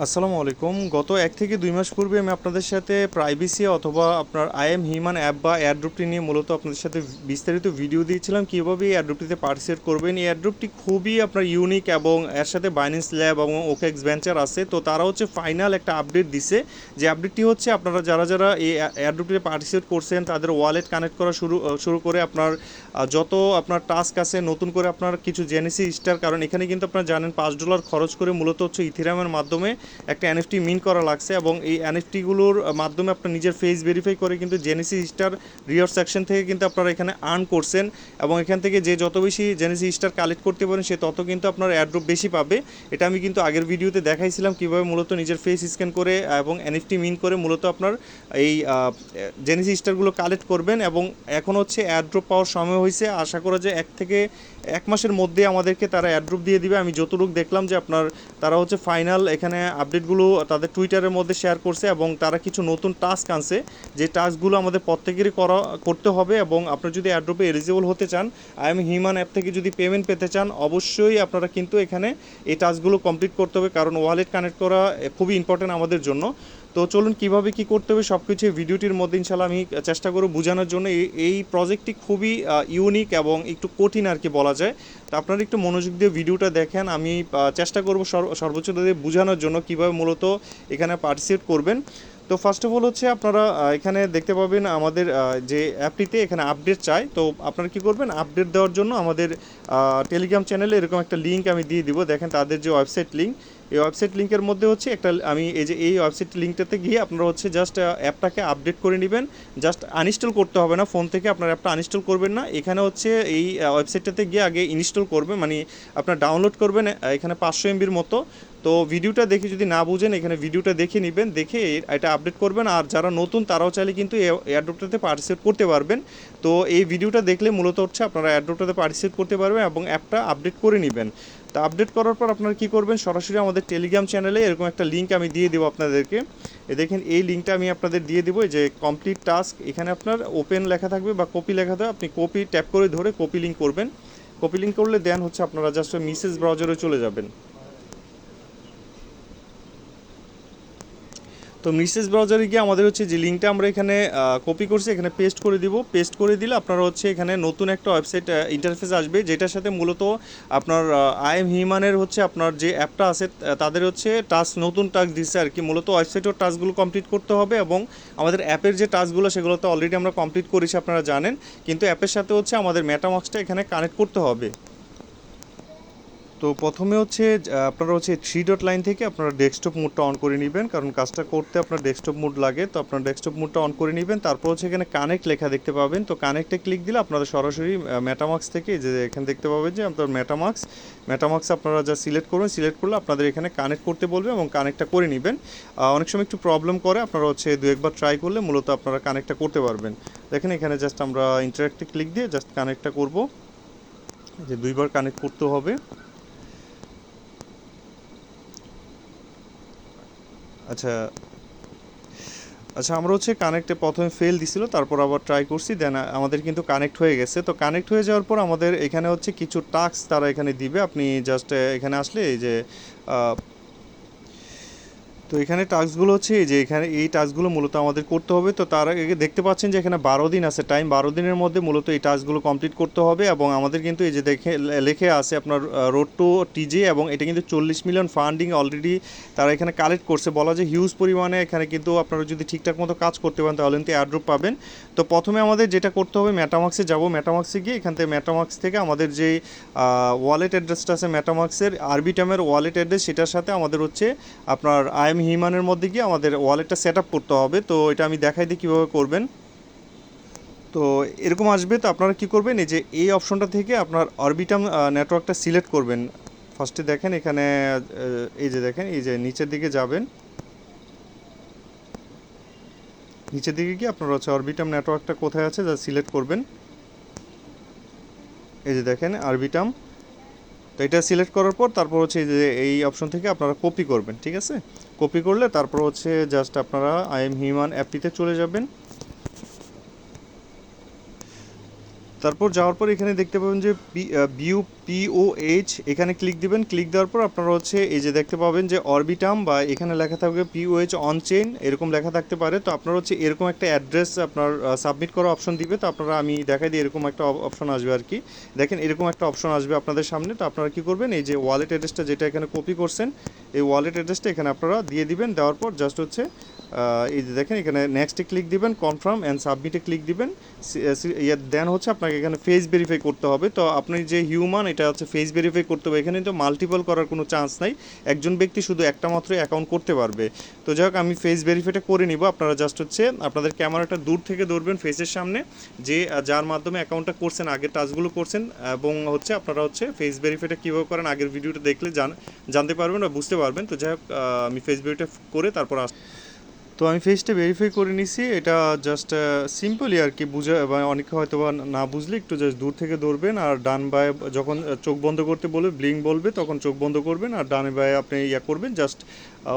আসসালামু আলাইকুম। গত এক থেকে দুই মাস পূর্বে আমি আপনাদের সাথে প্রাইভেসি অথবা আপনার আইএম হিউম্যান অ্যাপ বা এয়ারড্রপটি নিয়ে মূলত আপনাদের সাথে বিস্তারিত ভিডিও দিয়েছিলাম, কীভাবে এই এয়ারড্রপটিতে পার্টিসিপেট করবেন। এই এয়ারড্রপটি খুবই আপনার ইউনিক এবং এর সাথে বাইন্যান্স ল্যাব এবং ওকেক্স ভেঞ্চার আছে। তো তারা হচ্ছে ফাইনাল একটা আপডেট দিছে। যে আপডেটটি হচ্ছে আপনারা যারা যারা এই এয়ারড্রপটিতে পার্টিসিপেট করছেন, তাদের ওয়ালেট কানেক্ট করা শুরু শুরু করে আপনার যত আপনার টাস্ক আছে, নতুন করে আপনার কিছু জেনেসি স্টার কারণ এখানে কিন্তু আপনারা জানেন পাঁচ ডলার খরচ করে মূলত হচ্ছে ইথিরামের মাধ্যমে একটা এনএফটি মিন করা লাগছে এবং এই এনএফটিগুলোর মাধ্যমে আপনার নিজের ফেস ভেরিফাই করে কিন্তু জেনেসি স্টার রিওর সেকশন থেকে কিন্তু আপনারা এখানে আর্ন করছেন এবং এখান থেকে যে যত বেশি জেনেসি স্টার কালেক্ট করতে পারেন, সে তত কিন্তু আপনার অ্যাড্রপ বেশি পাবে। এটা আমি কিন্তু আগের ভিডিওতে দেখাইছিলাম কীভাবে মূলত নিজের ফেস স্ক্যান করে এবং এনএফটি মিন করে মূলত আপনার এই জেনেসি স্টারগুলো কালেক্ট করবেন এবং এখন হচ্ছে অ্যাড্রপ পাওয়ার সময় হয়েছে। আশা করা যায় এক থেকে এক মাসের মধ্যে আমাদেরকে তারা অ্যাড্রপ দিয়ে দিবে। আমি যতটুকু দেখলাম যে আপনার তারা হচ্ছে ফাইনাল এখানে আপডেটগুলো তাদের টুইটারের মধ্যে শেয়ার করছে এবং তারা কিছু নতুন টাস্ক আনছে। যে টাস্কগুলো আমাদের প্রত্যেকেরই করা, করতে হবে এবং আপনারা যদি অ্যাড্রপে এলিজিবল হতে চান আই এম হিউম্যান অ্যাপ থেকে যদি পেমেন্ট পেতে চান, অবশ্যই আপনারা কিন্তু এখানে এই টাস্কগুলো কমপ্লিট করতে হবে। কারণ ওয়ালেট কানেক্ট করা খুবই ইম্পর্টেন্ট আমাদের জন্য। তো চলুন কীভাবে কি করতে হবে সব কিছু ভিডিওটির মধ্যে ইনশাল্লাহ আমি চেষ্টা করব বোঝানোর জন্য। এই- প্রজেক্টটি খুবই ইউনিক এবং একটু কঠিন আর কি বলা যায়। তো আপনারা একটু মনোযোগ দিয়ে ভিডিওটা দেখেন। আমি চেষ্টা করব সর্বোচ্চ দিয়ে বোঝানোর জন্য কীভাবে মূলত এখানে পার্টিসিপেট করবেন। তো ফার্স্ট অফ অল হচ্ছে আপনারা এখানে দেখতে পাবেন আমাদের যে অ্যাপটিতে এখানে আপডেট চাই। তো আপনারা কি করবেন? আপডেট দেওয়ার জন্য আমাদের টেলিগ্রাম চ্যানেলে এরকম একটা লিঙ্ক আমি দিয়ে দিব। দেখেন তাদের যে ওয়েবসাইট লিঙ্ক এই ওয়েবসাইট লিঙ্কের মধ্যে হচ্ছে একটা, আমি এই যে এই ওয়েবসাইট লিঙ্কটাতে গিয়ে আপনারা হচ্ছে জাস্ট অ্যাপটাকে আপডেট করে নেবেন। জাস্ট আনইনস্টল করতে হবে না ফোন থেকে আপনার অ্যাপটা আনইনস্টল করবেন না। এখানে হচ্ছে এই ওয়েবসাইটটাতে গিয়ে আগে ইনস্টল করবেন মানে আপনার ডাউনলোড করবেন এখানে পাঁচশো এমবির মতো। তো ভিডিওটা দেখে যদি না বুঝেন, এখানে ভিডিওটা দেখে নেবেন, দেখে এটা আপডেট করবেন। আর যারা নতুন, তারাও চাইলে কিন্তু এয়ারড্রপটাতে পার্টিসিপেট করতে পারবেন। তো এই ভিডিওটা দেখলে মূলত হচ্ছে আপনারা এয়ারড্রপটাতে পার্টিসিপেট করতে পারবেন এবং অ্যাপটা আপডেট করে নেবেন। তো আপডেট করার পর আপনারা কী করবেন? সরাসরি আমাদের টেলিগ্রাম চ্যানেলে এরকম একটা লিঙ্ক আমি দিয়ে দেবো আপনাদেরকে। এ দেখেন, এই লিঙ্কটা আমি আপনাদের দিয়ে দেবো যে কমপ্লিট টাস্ক এখানে আপনার ওপেন লেখা থাকবে বা কপি লেখা থাকবে। আপনি কপি ট্যাপ করে ধরে কপি লিঙ্ক করবেন। কপি লিঙ্ক করলে দেন হচ্ছে আপনারা জাস্ট মিসেস ব্রাউজারে চলে যাবেন। তো মিসেস ব্রাউজারে গিয়ে আমাদের হচ্ছে যে লিঙ্কটা আমরা এখানে কপি করছি, এখানে পেস্ট করে দিব। পেস্ট করে দিলে আপনারা হচ্ছে এখানে নতুন একটা ওয়েবসাইট ইন্টারফেস আসবে, যেটার সাথে মূলত আপনার আই এম হিউম্যানের হচ্ছে আপনার যে অ্যাপটা আছে তাদের হচ্ছে টাস্ক নতুন টাস্ক দিচ্ছে আর কি। মূলত ওয়েবসাইটের টাস্কগুলো কমপ্লিট করতে হবে এবং আমাদের অ্যাপের যে টাস্কগুলো সেগুলো তো অলরেডি আমরা কমপ্লিট করেছি, আপনারা জানেন। কিন্তু অ্যাপের সাথে হচ্ছে আমাদের মেটামাক্সটা এখানে কানেক্ট করতে হবে। তো প্রথমে হচ্ছে আপনারা হচ্ছে থ্রি ডট লাইন থেকে আপনারা ডেস্কটপ মোডটা অন করে নেবেন। কারণ কাজটা করতে আপনার ডেস্কটপ মোড লাগে, তো আপনার ডেস্কটপ মোডটা অন করে নেবেন। তারপর হচ্ছে এখানে কানেক্ট লেখা দেখতে পাবেন। তো কানেক্টে ক্লিক দিলে আপনারা সরাসরি মেটামাক্স থেকে যে এখানে দেখতে পাবেন যে আপনার মেটামাক্স মেটামাক্স আপনারা যা সিলেক্ট করবেন সিলেক্ট করলে আপনাদের এখানে কানেক্ট করতে বলবে এবং কানেক্টটা করে নেবেন। অনেক সময় একটু প্রবলেম করে, আপনারা হচ্ছে দু একবার ট্রাই করলে মূলত আপনারা কানেক্টটা করতে পারবেন। দেখেন এখানে জাস্ট আমরা ইন্টারাক্টে ক্লিক দিয়ে জাস্ট কানেক্টটা করব। যে দুইবার কানেক্ট করতে হবে। আচ্ছা আচ্ছা আমরা হচ্ছে কানেক্টে প্রথমে ফেল দিছিল, তারপর আবার ট্রাই করছি দেন আমাদের কিন্তু কানেক্ট হয়ে গেছে। তো কানেক্ট হয়ে যাওয়ার পর আমাদের এখানে হচ্ছে কিছু টাস্ক তারা এখানে দিবে। আপনি জাস্ট এখানে আসলে এই যে তো এখানে টাস্কগুলো হচ্ছে যে এখানে এই টাস্কগুলো মূলত আমাদের করতে হবে। তো তার আগে দেখতে পাচ্ছেন যে এখানে বারো দিন আছে টাইম বারো দিনের মধ্যে মূলত এই টাস্কগুলো কমপ্লিট করতে হবে এবং আমাদের কিন্তু এই যে দেখে, লেখে আছে আপনার রোড টু টিজে এবং এটা কিন্তু চল্লিশ মিলিয়ন ফান্ডিং অলরেডি তারা এখানে কালেক্ট করছে। বলা যে হিউজ পরিমাণে এখানে কিন্তু আপনারা যদি ঠিকঠাক মতো কাজ করতে পারেন তাহলে কিন্তু অ্যাড্রপ পাবেন। তো প্রথমে আমাদের যেটা করতে হবে ম্যাটামাক্সে যাব। ম্যাটামাক্সে গিয়ে এখান থেকে ম্যাটামাক্স থেকে আমাদের যে ওয়ালেট অ্যাড্রেসটা আছে ম্যাটামাক্সের আরবিটামের ওয়ালেট অ্যাড্রেস সেটার সাথে আমাদের হচ্ছে আপনার আই এম হিমানের মধ্যে গিয়ে আমাদের ওয়ালেটটা সেট করতে হবে। তো এটা আমি দেখাই দিই কীভাবে করবেন। তো এরকম আসবে, তো আপনারা কি করবেন, এই যে এই অপশনটা থেকে আপনার অরবিটাম নেটওয়ার্কটা সিলেক্ট করবেন। ফার্স্টে দেখেন এখানে এই যে দেখেন, এই যে নিচের দিকে যাবেন। নিচের দিকে গিয়ে আপনার হচ্ছে অরবিটাম নেটওয়ার্কটা কোথায় আছে, যা সিলেক্ট করবেন। এই যে দেখেন আরবিটাম তো এটা সিলেক্ট করার পর তারপর হচ্ছে যে, এই অপশন থেকে আপনারা কপি করবেন, ঠিক আছে? কপি করলে তারপর হচ্ছে জাস্ট আপনারা আই এম হিউম্যান অ্যাপটিতে চলে যাবেন। তারপর যাওয়ার পর এখানে দেখতে পাবেন যে বিউ পিওএইচ এখানে ক্লিক দিবেন। ক্লিক দেওয়ার পর আপনারা হচ্ছে এই যে দেখতে পাবেন যে অরবিটাম বা এখানে লেখা থাকবে পিওএইচ অন চেইন এরকম লেখা থাকতে পারে। তো আপনারা হচ্ছে এরকম একটা অ্যাড্রেস আপনার সাবমিট করা অপশন দিবে। তো আপনারা আমি দেখাই দিই, এরকম একটা অপশন আসবে আর কি। দেখেন এরকম একটা অপশন আসবে আপনাদের সামনে। তো আপনারা কি করবেন, এই যে ওয়ালেট অ্যাড্রেসটা যেটা এখানে কপি করছেন, এই ওয়ালেট অ্যাড্রেসটা এখানে আপনারা দিয়ে দিবেন। দেওয়ার পর জাস্ট হচ্ছে এই যে দেখেন, এখানে নেক্সটে ক্লিক দিবেন কনফার্ম অ্যান্ড সাবমিটে ক্লিক দিবেন। দেন হচ্ছে আপনাকে এখানে ফেস ভেরিফাই করতে হবে। তো আপনি যে হিউম্যান এটা হচ্ছে ফেস ভেরিফাই করতে হবে। এখানে তো মাল্টিপল করার কোনো চান্স নাই। একজন ব্যক্তি শুধু একটা মাত্র অ্যাকাউন্ট করতে পারবে। তো যাই হোক, আমি ফেস ভেরিফাইটা করে নিব। আপনারা জাস্ট হচ্ছে আপনাদের ক্যামেরাটা দূর থেকে ধরবেন ফেসের সামনে। যে যার মাধ্যমে অ্যাকাউন্টটা করছেন, আগের টাচগুলো করছেন, এবং হচ্ছে আপনারা হচ্ছে ফেস ভেরিফাইটা কীভাবে করেন, আগের ভিডিওটা দেখলে জান, জানতে পারবেন বা বুঝতে পারবেন। তো যাই হোক আমি ফেস ভেরিফাইটা করে তারপর আস তো আমি ফেসটা ভেরিফাই করে নিছি। এটা জাস্ট সিম্পলি আর কি বুঝা বা অনেকে হয়তো বা না বুঝলে একটু জাস্ট দূর থেকে ধরবেন আর ডান বায়ে যখন চোখ বন্ধ করতে বলবে ব্লিং বলবে, তখন চোখ বন্ধ করবেন আর ডানে বায়ে আপনি ইয়া করবেন জাস্ট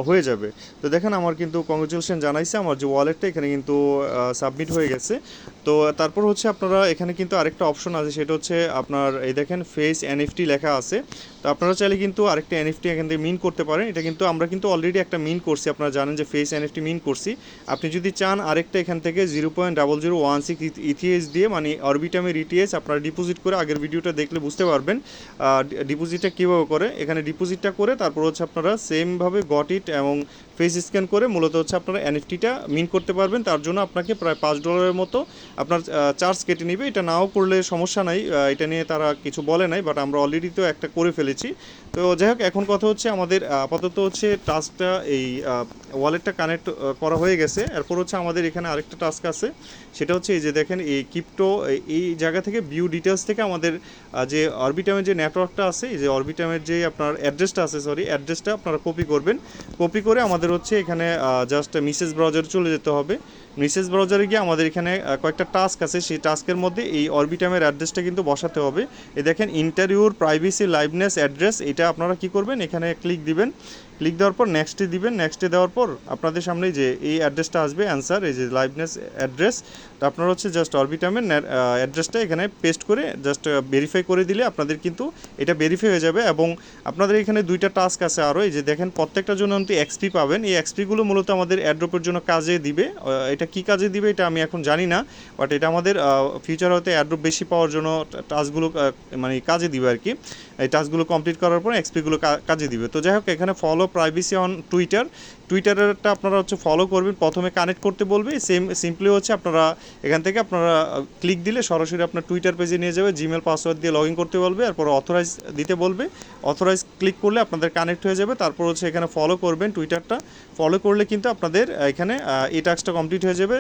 হয়ে যাবে। তো দেখেন আমার কিন্তু কংগ্রেচুলেশন জানাইছে, আমার যে ওয়ালেটটা এখানে কিন্তু সাবমিট হয়ে গেছে। তো তারপর হচ্ছে আপনারা এখানে কিন্তু আরেকটা অপশন আছে, সেটা হচ্ছে আপনার এই দেখেন ফেস এনএফটি লেখা আছে। তো আপনারা চাইলে কিন্তু আরেকটা এনএফটি এখান থেকে মিন করতে পারেন। এটা কিন্তু আমরা কিন্তু অলরেডি একটা মিন করছি, আপনারা জানেন যে ফেস এনএফটি মিন করছি। আপনি যদি চান আরেকটা এখান থেকে zero point double zero one six ইথিএস দিয়ে মানে অরবিটামের ইটিএস আপনারা ডিপোজিট করে আগের ভিডিওটা দেখলে বুঝতে পারবেন ডিপোজিটটা কীভাবে করে। এখানে ডিপোজিটটা করে তারপর হচ্ছে আপনারা সেমভাবে গট ইট এবং ফেস স্ক্যান করে মূলত হচ্ছে আপনারা এনএফটিটা মিন করতে পারবেন। তার জন্য আপনাকে প্রায় পাঁচ ডলারের মতো আপনার চার্জ কেটে নেবে। এটা নাও করলে সমস্যা নাই। এটা নিয়ে তারা কিছু বলে নাই বাট আমরা অলরেডি তো একটা করে ফেলেছি। তো যাই হোক, এখন কথা হচ্ছে আমাদের আপাতত হচ্ছে টাস্কটা এই ওয়ালেটটা কানেক্ট করা হয়ে গেছে। এরপর হচ্ছে আমাদের এখানে আরেকটা টাস্ক আছে। সেটা হচ্ছে এই যে দেখেন, এই ক্রিপ্টো এই জায়গা থেকে ভিউ ডিটেলস থেকে আমাদের যে অরবিটামের যে নেটওয়ার্কটা আছে, এই যে অরবিটামের যে আপনার অ্যাড্রেসটা আছে সরি অ্যাড্রেসটা আপনারা কপি করবেন। কপি করে আমাদের হচ্ছে এখানে জাস্ট মিসেস ব্রাউজারে চলে যেতে হবে। মিসেস ব্রাউজারে গিয়ে আমাদের এখানে কয়েকটা টাস্ক আছে। সেই টাস্কের মধ্যে এই অরবিটামের অ্যাড্রেসটা কিন্তু বসাতে হবে। এ দেখেন ইন্টারভিউর প্রাইভেসি লাইভনেস অ্যাড্রেস এটা আপনারা কি করবেন? এখানে ক্লিক দিবেন। ক্লিক দেওয়ার পর নেক্সটে দিবেন নেক্সটে দেওয়ার পর আপনাদের সামনে যে এই অ্যাড্রেসটা আসবে অ্যান্সার এই যে লাইভনেস অ্যাড্রেস আপনারা হচ্ছে জাস্ট অরবিটামের অ্যাড্রেসটা এখানে পেস্ট করে জাস্ট ভেরিফাই করে দিলে আপনাদের কিন্তু এটা ভেরিফাই হয়ে যাবে এবং আপনাদের এখানে দুইটা টাস্ক আছে আরও এই যে দেখেন প্রত্যেকটার জন্য আপনি এক্সপি পাবেন। এই এক্সপিগুলো মূলত আমাদের অ্যাড্রপের জন্য কাজে দিবে। এটা কি কাজে দিবে এটা আমি এখন জানি না বাট এটা আমাদের ফিউচার হতে অ্যাড্রপ বেশি পাওয়ার জন্য টাস্কগুলো মানে কাজে দিবে আর কি। এই টাস্কগুলো কমপ্লিট করার পর এক্সপিগুলো কাজে দিবে। তো যাই হোক, এখানে ফলো প্রাইভেসি অন টুইটার টুইটারেরটা আপনারা হচ্ছে ফলো করবেন, প্রথমে কানেক্ট করতে বলবে সেম সিম্পলি হচ্ছে আপনারা এখান থেকে আপনারা ক্লিক দিলে সরাসরি আপনার টুইটার পেজে নিয়ে যাবে জিমেল পাসওয়ার্ড দিয়ে লগ ইন করতে বলবে, এরপর অথরাইজ দিতে বলবে অথরাইজ ক্লিক করলে আপনাদের কানেক্ট হয়ে যাবে, তারপর হচ্ছে এখানে ফলো করবেন টুইটারটা ফলো করলে কিন্তু আপনাদের এখানে এই টাস্কটা কমপ্লিট হয়ে যাবে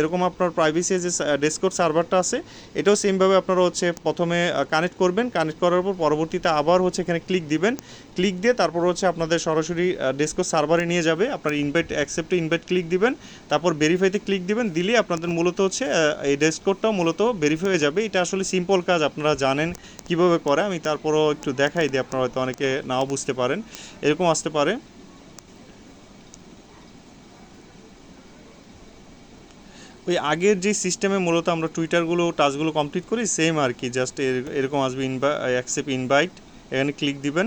এরকম আপনার প্রাইভেসি যে ডেসকোড সার্ভারটা আছে, এটাও সেমভাবে আপনারা হচ্ছে প্রথমে কানেক্ট করবেন কানেক্ট করার পর পরবর্তীতে আবার হচ্ছে এখানে ক্লিক দিবেন ক্লিক দিয়ে তারপর হচ্ছে আপনাদের সরাসরি ডেসকোড সার্ভারে নিয়ে যাবে আপনার ইনভাইট অ্যাকসেপ্টে ইনভাইট ক্লিক দিবেন, তারপর ভেরিফাইতে ক্লিক দিবেন, দিলে আপনাদের মূলত হচ্ছে এই ডেসকোডটাও মূলত ভেরিফাই হয়ে যাবে। এটা আসলে সিম্পল কাজ, আপনারা জানেন কীভাবে করে। আমি তারপরও একটু দেখাই দিই, আপনারা হয়তো অনেকে নাও বুঝতে পারেন। এরকম আসতে পারে। ওই আগের যে সিস্টেমে মূলত আমরা টুইটারগুলো টাচগুলো কমপ্লিট করি সেম আর কি জাস্ট এরকম আসবে ইনভাই অ্যাকসেপ্ট ইনভাইট এখানে ক্লিক দিবেন।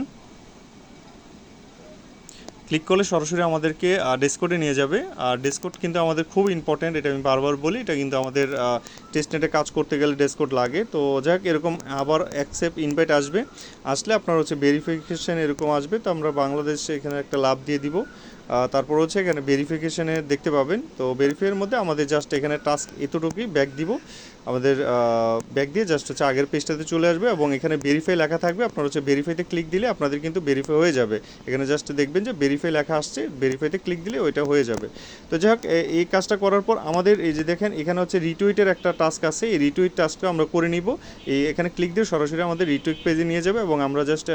ক্লিক করলে সরাসরি আমাদেরকে ডেসকোডে নিয়ে যাবে। আর ডেসকোড কিন্তু আমাদের খুব ইম্পর্ট্যান্ট এটা আমি বারবার বলি, এটা কিন্তু আমাদের টেস্টনেটে কাজ করতে গেলে ডেসকোড লাগে। তো যাক, এরকম আবার অ্যাকসেপ্ট ইনভাইট আসবে। আসলে আপনার হচ্ছে ভেরিফিকেশান এরকম আসবে, তো আমরা বাংলাদেশে এখানে একটা লাভ দিয়ে দিব। তারপর হচ্ছে এখানে ভেরিফিকেশানে দেখতে পাবেন। তো ভেরিফাইয়ের মধ্যে আমাদের জাস্ট এখানে টাস্ক এতটুকুই ব্যাক দিব। আমাদের ব্যাক দিয়ে জাস্ট হচ্ছে আগের পেজটাতে চলে আসবে এবং এখানে ভেরিফাই লেখা থাকবে। আপনার হচ্ছে ভেরিফাইতে ক্লিক দিলে আপনাদের কিন্তু ভেরিফাই হয়ে যাবে। এখানে জাস্ট দেখবেন যে ভেরিফাই লেখা আসছে ভেরিফাইতে ক্লিক দিলে ওইটা হয়ে যাবে। তো যাই হোক এই কাজটা করার পর আমাদের এই যে দেখেন, এখানে হচ্ছে রিটুইটের একটা টাস্ক আছে। এই রিটুইট টাস্কটা আমরা করে নিব। এই এখানে ক্লিক দিয়ে সরাসরি আমাদের রিটুইট পেজে নিয়ে যাবে এবং আমরা জাস্ট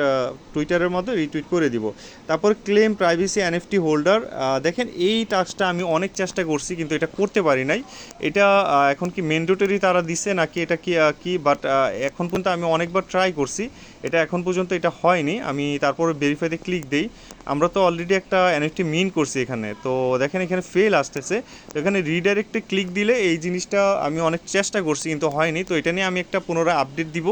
টুইটারের মধ্যে রিটুইট করে দিব। তারপর ক্লেম প্রাইভেসি এনএফটি হোল্ডার দেখেন এই টাস্কটা আমি অনেক চেষ্টা করছি, কিন্তু এটা করতে পারি নাই। এটা এখন কি ম্যান্ডেটরি তারা দিছে নাকি এটা কি কি? বাট এখন পর্যন্ত আমি অনেকবার ট্রাই করছি। এটা এখন পর্যন্ত এটা হয়নি। আমি তারপরে ভেরিফাইতে ক্লিক দিই। আমরা তো অলরেডি একটা এনএফটি মিন করছি এখানে। তো দেখেন এখানে ফেল আসতেছে। তো এখানে রিডাইরেক্টে ক্লিক দিলে এই জিনিসটা আমি অনেক চেষ্টা করছি, কিন্তু হয়নি। তো এটা নিয়ে আমি একটা পুনরায় আপডেট দিব।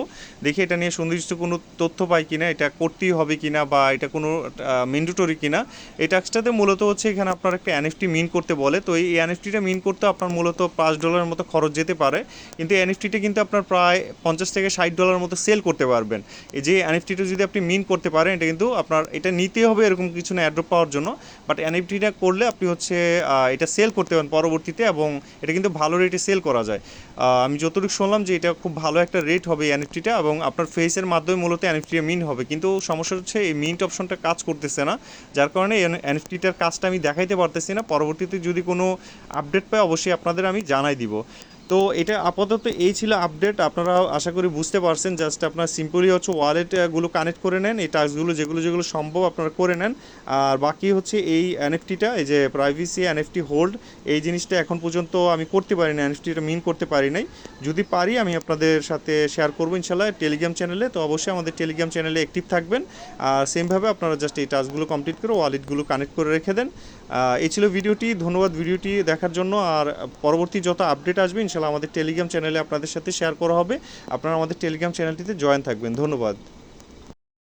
দেখি এটা নিয়ে সুনির্দিষ্ট কোনো তথ্য পাই কিনা, এটা করতেই হবে কিনা বা এটা কোনো ম্যান্ডেটরি কিনা। এই টাস্কটাতে মূলত হচ্ছে এখানে আপনার একটা এনএফটি মিন করতে বলে। তো এই এনএফটিটা মিন করতে আপনার মূলত পাঁচ ডলারের মতো খরচ যেতে পারে। কিন্তু এনএফটিটা কিন্তু আপনার প্রায় পঞ্চাশ থেকে ষাট ডলার মতো সেল করতে পারবেন। এই যে এনএফটিটা যদি আপনি মিন করতে পারেন, এটা কিন্তু আপনার, এটা নিতে হবে এরকম কিছু না অ্যাড্রপ পাওয়ার জন্য বাট এনএফটিটা করলে আপনি হচ্ছে এটা সেল করতে পারেন পরবর্তীতে এবং এটা কিন্তু ভালো রেটে সেল করা যায়। আমি যতটুকু শুনলাম যে এটা খুব ভালো একটা রেট হবে এনএফটিটা এবং আপনার ফেসের মাধ্যমে মূলত এনএফটিটা মিন হবে। কিন্তু সমস্যা হচ্ছে এই মিন্ট অপশনটা কাজ করতেছে না, যার কারণে এনএফটিটার কাজটা আমি দেখাইতে পারতেছি না। পরবর্তীতে যদি কোনো আপডেট পাই, অবশ্যই আপনাদের আমি জানাই দিব। তো এটা আপাতত এই ছিল আপডেট আপনারা আশা করি বুঝতে পারছেন জাস্ট আপনার সিম্পলি হচ্ছে ওয়ালেটগুলো কানেক্ট করে নেন, এই টাস্কগুলো যেগুলো যেগুলো সম্ভব আপনারা করে নেন। আর বাকি হচ্ছে এই এনএফটিটা এই যে প্রাইভেসি এনএফটি হোল্ড এই জিনিসটা এখন পর্যন্ত আমি করতে পারি না এনএফটিটা মিন করতে পারি নাই। যদি পারি, আমি আপনাদের সাথে শেয়ার করব ইনশাল্লাহ টেলিগ্রাম চ্যানেলে তো অবশ্যই আমাদের টেলিগ্রাম চ্যানেলে অ্যাক্টিভ থাকবেন। আর সেমভাবে আপনারা জাস্ট এই টাস্কগুলো কমপ্লিট করে ওয়ালেটগুলো কানেক্ট করে রেখে দেন। এই ছিল ভিডিওটি, ধন্যবাদ ভিডিওটি দেখার জন্য। আর পরবর্তী যত আপডেট আসবে, ইনশাল্লাহ আমাদের টেলিগ্রাম চ্যানেলে আপনাদের সাথে শেয়ার করা হবে। আপনারা আমাদের টেলিগ্রাম চ্যানেলটিতে জয়েন থাকবেন। ধন্যবাদ।